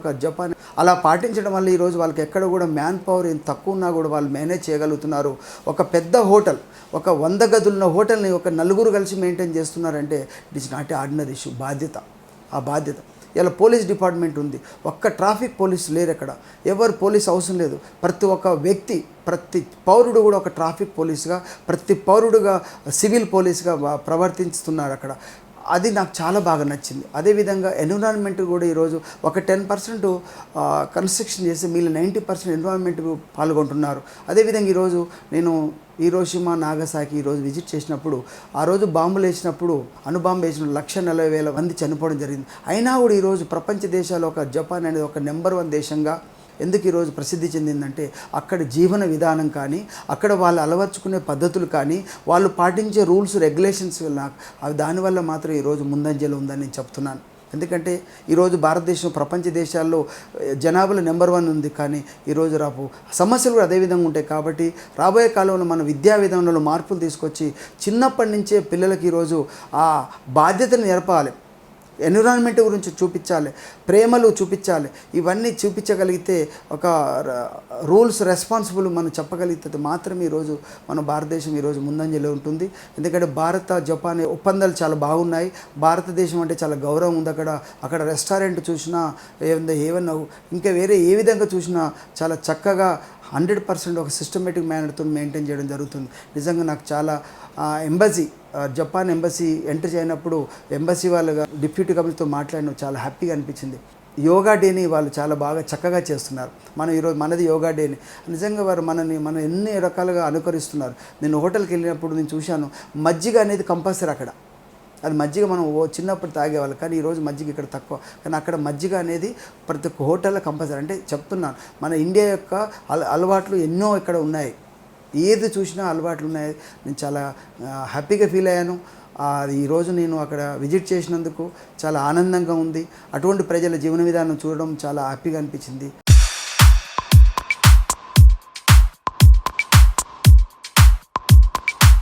ఒక జపాన్ అలా పాటించడం వల్ల ఈరోజు వాళ్ళకి ఎక్కడ కూడా మ్యాన్ పవర్ ఏం తక్కువ ఉన్నా కూడా వాళ్ళు మేనేజ్ చేయగలుగుతున్నారు. ఒక పెద్ద హోటల్ ఒక వంద గదులున్న హోటల్ని ఒక నలుగురు కలిసి మెయింటైన్ చేస్తున్నారంటే it is not a ordinary issue బాధ్యత. ఆ బాధ్యత. ఇలా పోలీస్ డిపార్ట్మెంట్ ఉంది. ఒక్క ట్రాఫిక్ పోలీస్ లేరు అక్కడ ఎవరు పోలీస్ అవసరం లేదు. ప్రతి ఒక్క వ్యక్తి ప్రతి పౌరుడు కూడా ఒక ట్రాఫిక్ పోలీస్గా ప్రతి పౌరుడుగా సివిల్ పోలీస్గా ప్రవర్తిస్తున్నాడు ప్రవర్తిస్తున్నారు అక్కడ. అది నాకు చాలా బాగా నచ్చింది. అదేవిధంగా ఎన్విరాన్మెంట్ కూడా ఈరోజు ఒక టెన్ పర్సెంట్ కన్స్ట్రక్షన్ చేసి మిగిలిన నైంటీ పర్సెంట్ ఎన్విరాన్మెంట్ పాల్గొంటున్నారు. అదేవిధంగా ఈరోజు నేను హీరోషిమా నాగసాకి ఈరోజు విజిట్ చేసినప్పుడు ఆ రోజు బాంబులు వేసినప్పుడు అణుబాంబు వేసిన లక్ష నలభై వేల మంది చనిపోవడం జరిగింది. అయినా కూడా ఈరోజు ప్రపంచ దేశాలు ఒక జపాన్ అనేది ఒక నెంబర్ వన్ దేశంగా ఎందుకు ఈరోజు ప్రసిద్ధి చెందిందంటే అక్కడ జీవన విధానం కానీ అక్కడ వాళ్ళు అలవర్చుకునే పద్ధతులు కానీ వాళ్ళు పాటించే రూల్స్ రెగ్యులేషన్స్ నాకు అవి దానివల్ల మాత్రం ఈరోజు ముందంజలో ఉందని నేను చెప్తున్నాను. ఎందుకంటే ఈరోజు భారతదేశం ప్రపంచ దేశాల్లో జనాభాలో నెంబర్ వన్ ఉంది కానీ ఈరోజు రాపు సమస్యలు కూడా అదే విధంగా ఉంటాయి కాబట్టి రాబోయే కాలంలో మన విద్యా విధానంలో మార్పులు తీసుకొచ్చి చిన్నప్పటి నుంచే పిల్లలకి ఈరోజు ఆ బాధ్యతను నేర్పాలి. ఎన్విరాన్మెంట్ గురించి చూపించాలి ప్రేమలు చూపించాలి. ఇవన్నీ చూపించగలిగితే ఒక రూల్స్ రెస్పాన్సిబుల్ మనం చెప్పగలిగితే మాత్రమే ఈరోజు మన భారతదేశం ఈరోజు ముందంజలో ఉంటుంది. ఎందుకంటే భారత జపాన్ ఒప్పందాలు చాలా బాగున్నాయి. భారతదేశం అంటే చాలా గౌరవం ఉంది. అక్కడ అక్కడ రెస్టారెంట్ చూసినా ఏమన్నా ఏమన్నా ఇంకా వేరే ఏ విధంగా చూసినా చాలా చక్కగా హండ్రెడ్ పర్సెంట్ ఒక సిస్టమేటిక్ మేనర్తో మెయింటైన్ చేయడం జరుగుతుంది. నిజంగా నాకు చాలా ఎంబసీ జపాన్ ఎంబసీ ఎంటర్ చేయనప్పుడు ఎంబసీ వాళ్ళగా డిప్యూటీ కమిటీతో మాట్లాడిన చాలా హ్యాపీగా అనిపించింది. యోగా డేని వాళ్ళు చాలా బాగా చక్కగా చేస్తున్నారు. మనం ఈరోజు మనది యోగా డేని నిజంగా వారు మనని మనం ఎన్ని రకాలుగా అనుకరిస్తున్నారు. నేను హోటల్కి వెళ్ళినప్పుడు నేను చూశాను మజ్జిగ అనేది కంపల్సరీ అక్కడ. అది మజ్జిగ మనం ఓ చిన్నప్పుడు తాగేవాళ్ళు. కానీ ఈరోజు మజ్జిగ ఇక్కడ తక్కువ. కానీ అక్కడ మజ్జిగ అనేది ప్రతి ఒక్క హోటల్లో కంపల్సరీ. అంటే చెప్తున్నాను మన ఇండియా యొక్క అల అలవాట్లు ఎన్నో ఇక్కడ ఉన్నాయి. ఏది చూసినా అలవాట్లు ఉన్నాయి. నేను చాలా హ్యాపీగా ఫీల్ అయ్యాను. ఈరోజు నేను అక్కడ విజిట్ చేసినందుకు చాలా ఆనందంగా ఉంది. అటువంటి ప్రజల జీవన విధానం చూడడం చాలా హ్యాపీగా అనిపించింది.